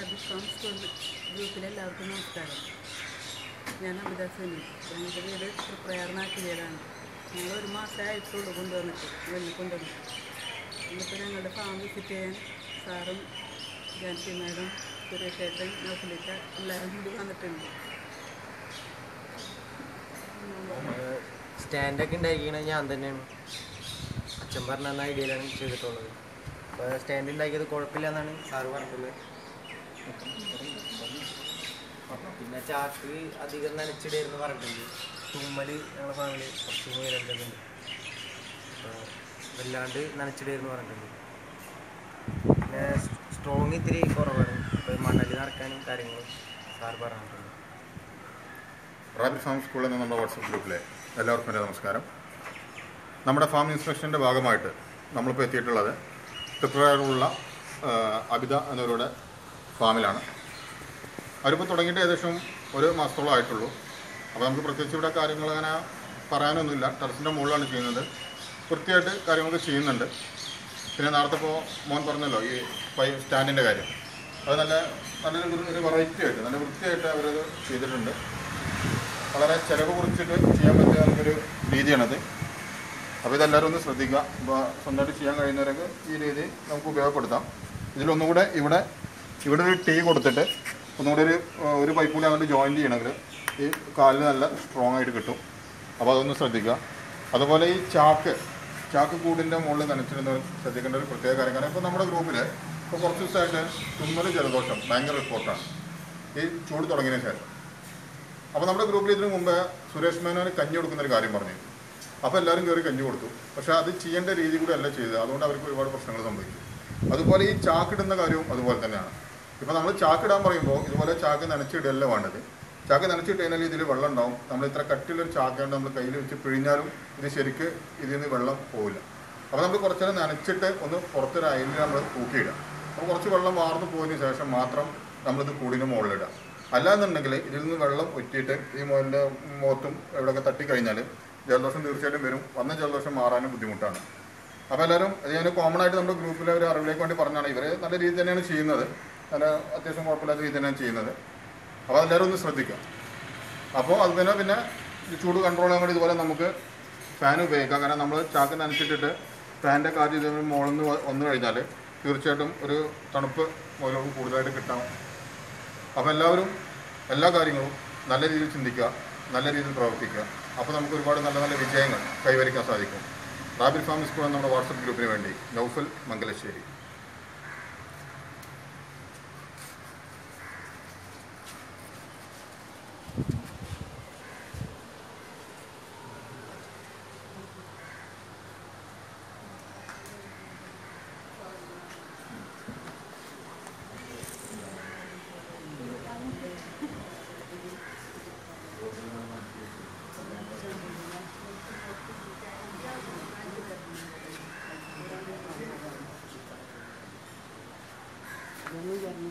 റാബിസ്വാം school ഗ്രൂപ്പിലെ എല്ലാവർക്കും നമസ്കാരം. ഞാൻ അമിത സുനി. ഞങ്ങളുടെ വീട് തൃപ്രയാറിനാക്കിയതാണ് ഞങ്ങൾ ഒരു മാസമേ ആയിട്ടുള്ളൂ കൊണ്ടുവന്നിട്ട്. വെള്ളി കൊണ്ടുവന്നു. എന്നിട്ട് ഞങ്ങളുടെ ഫാം വിസിറ്റ് ചെയ്യാൻ സാറും ജാൻസി മാഡം സുരേഷേട്ടൻ നൗഫലിക്ക എല്ലാവരും കൂടി വന്നിട്ടുണ്ട്. സ്റ്റാൻഡൊക്കെ ഉണ്ടാക്കിക്കണ ഞാൻ തന്നെയാണ്. അച്ഛൻ പറഞ്ഞ ഐഡിയയിലാണ് ചെയ്തിട്ടുള്ളത്. അപ്പോൾ സ്റ്റാൻഡ് ഉണ്ടാക്കിയത് കുഴപ്പമില്ല എന്നാണ് സാറ് പറഞ്ഞിട്ടുള്ളത്. പിന്നെ ചാക്ക് അധികം നനച്ചിടായിരുന്നു പറഞ്ഞിട്ടുണ്ട്. തുമ്മൽ ഞങ്ങളുടെ ഫാമിലി കുറച്ച് അപ്പോൾ വല്ലാണ്ട് നനച്ചിടായിരുന്നു പറഞ്ഞിട്ടുണ്ട്. പിന്നെ സ്ട്രോങ് ഇത്തിരി കുറവാണ്. മണ്ണൽ നടക്കാനും കാര്യങ്ങളും സാർ പറഞ്ഞിട്ടുണ്ട്. റാബിറ്റ് ഫാം സ്കൂൾ എന്ന നമ്മുടെ വാട്സപ്പ് ഗ്രൂപ്പിലെ എല്ലാവർക്കും എന്റെ നമസ്കാരം. നമ്മുടെ ഫാം ഇൻസ്പെക്ഷന്റെ ഭാഗമായിട്ട് നമ്മളിപ്പോൾ എത്തിയിട്ടുള്ളത് തൃപ്രയാറുള്ള അബിത എന്നവരുടെ ഫാമിലാണ്. അവരിപ്പോൾ തുടങ്ങിയിട്ട് ഏകദേശം ഒരു മാസത്തോളം ആയിട്ടുള്ളൂ. അപ്പോൾ നമുക്ക് പ്രത്യേകിച്ച് ഇവിടെ കാര്യങ്ങൾ അങ്ങനെ പറയാനൊന്നുമില്ല. ടെറസിന്റെ മുകളിലാണ് ചെയ്യുന്നത്. വൃത്തിയായിട്ട് കാര്യങ്ങളൊക്കെ ചെയ്യുന്നുണ്ട്. പിന്നെ നേരത്തെ ഇപ്പോൾ മോൻ പറഞ്ഞല്ലോ ഈ പൈ സ്റ്റാൻഡിന്റെ കാര്യം. അത് നല്ല നല്ലൊരു ഒരു വെറൈറ്റി ആയിട്ട് നല്ല വൃത്തിയായിട്ട് അവരത് ചെയ്തിട്ടുണ്ട്. വളരെ ചിലവ് കുറിച്ചിട്ട് ചെയ്യാൻ പറ്റിയ ഒരു രീതിയാണത്. അപ്പോൾ ഇതെല്ലാവരും ഒന്ന് ശ്രദ്ധിക്കുക. ഇപ്പോൾ സ്വന്തമായിട്ട് ചെയ്യാൻ കഴിയുന്നവരൊക്കെ ഈ രീതി നമുക്ക് ഉപയോഗപ്പെടുത്താം. ഇതിലൊന്നുകൂടെ ഇവിടെ ഇവിടെ ഒരു ടീ കൊടുത്തിട്ട് ഒന്നുകൂടി ഒരു ഒരു പൈപ്പ് കൂടി അങ്ങോട്ട് ജോയിന്റ് ചെയ്യണമെങ്കിൽ ഈ കാലിന് നല്ല സ്ട്രോങ് ആയിട്ട് കിട്ടും. അപ്പോൾ അതൊന്ന് ശ്രദ്ധിക്കുക. അതുപോലെ ഈ ചാക്ക് ചാക്ക് കൂടിന്റെ മുകളിൽ നനച്ചിരുന്ന ശ്രദ്ധിക്കേണ്ട ഒരു പ്രത്യേക കാര്യം കാരണം ഇപ്പോൾ നമ്മുടെ ഗ്രൂപ്പിൽ ഇപ്പോൾ കുറച്ച് ദിവസമായിട്ട് തുമ്മൽ ജലദോഷം ഭയങ്കര റിപ്പോർട്ടാണ് ഈ ചൂട് തുടങ്ങിയതിന് ശേഷം. അപ്പോൾ നമ്മുടെ ഗ്രൂപ്പിൽ ഇതിനു മുമ്പ് സുരേഷ് മേനോന് കഞ്ഞി കൊടുക്കുന്ന ഒരു കാര്യം പറഞ്ഞു. അപ്പോൾ എല്ലാവരും കയറി കഞ്ഞി കൊടുത്തു. പക്ഷേ അത് ചെയ്യേണ്ട രീതി കൂടെ അല്ല ചെയ്തത്. അതുകൊണ്ട് അവർക്ക് ഒരുപാട് പ്രശ്നങ്ങൾ സംഭവിക്കും അതുപോലെ ഈ ചാക്കിടുന്ന കാര്യവും അതുപോലെ തന്നെയാണ്. ഇപ്പോൾ നമ്മൾ ചാക്ക് ഇടാൻ പറയുമ്പോൾ ഇതുപോലെ ചാക്ക് നനച്ചിടല്ല വേണ്ടത്? ചാക്ക് നനച്ചിട്ട് കഴിഞ്ഞാൽ ഇതിൽ വെള്ളം ഉണ്ടാവും നമ്മൾ ഇത്ര കട്ടിലൊരു ചാക്കാണ്ട് നമ്മൾ കയ്യിൽ വെച്ച് പിഴിഞ്ഞാലും ഇത് ശരിക്ക് ഇതിൽ നിന്ന് വെള്ളം പോവില്ല. അപ്പോൾ നമ്മൾ കുറച്ച് നേരം നനച്ചിട്ട് ഒന്ന് പുറത്തൊരു അയലിൽ നമ്മൾ തൂക്കിയിടുക. അപ്പോൾ കുറച്ച് വെള്ളം വാർന്നു പോയതിന് ശേഷം മാത്രം നമ്മളിത് കൂടിന് മുകളിലിടുക. അല്ലാന്നുണ്ടെങ്കിൽ ഇതിൽ നിന്ന് വെള്ളം ഒറ്റിയിട്ട് ഈ മുകളിന്റെ മുഖത്തും എവിടെയൊക്കെ തട്ടിക്കഴിഞ്ഞാൽ ജലദോഷം തീർച്ചയായിട്ടും വരും. വന്ന ജലദോഷം മാറാനും ബുദ്ധിമുട്ടാണ്. അപ്പോൾ എല്ലാവരും ഞാൻ കോമൺ ആയിട്ട് നമ്മുടെ ഗ്രൂപ്പിലെ ഒരു അറിവിലേക്ക് വേണ്ടി പറഞ്ഞാണ് ഇവർ നല്ല രീതി തന്നെയാണ് ചെയ്യുന്നത്. നല്ല അത്യാവശ്യം കുഴപ്പമില്ലാത്ത രീതി തന്നെയാണ് ചെയ്യുന്നത്. അപ്പോൾ അതെല്ലാവരും ഒന്ന് ശ്രദ്ധിക്കുക. അപ്പോൾ അത് തന്നെ പിന്നെ ചൂട് കൺട്രോൾ ചെയ്യാൻ വേണ്ടി ഇതുപോലെ നമുക്ക് ഫാൻ ഉപയോഗിക്കാം. കാരണം നമ്മൾ ചാക്ക് നനച്ചിട്ടിട്ട് ഫാനിന്റെ കാറ്റ് ഇതിന് മുകളിൽ നിന്ന് വന്നു കഴിഞ്ഞാൽ തീർച്ചയായിട്ടും ഒരു തണുപ്പ് മുതലോട് കൂടുതലായിട്ട് കിട്ടാം. അപ്പോൾ എല്ലാവരും എല്ലാ കാര്യങ്ങളും നല്ല രീതിയിൽ ചിന്തിക്കുക നല്ല രീതിയിൽ പ്രവർത്തിക്കുക. അപ്പോൾ നമുക്ക് ഒരുപാട് നല്ല നല്ല വിജയങ്ങൾ കൈവരിക്കാൻ സാധിക്കും. റാബിൽ ഫാം സ്കൂൾ നമ്മുടെ വാട്സപ്പ് ഗ്രൂപ്പിന് വേണ്ടി നൗഫൽ മംഗലശ്ശേരി.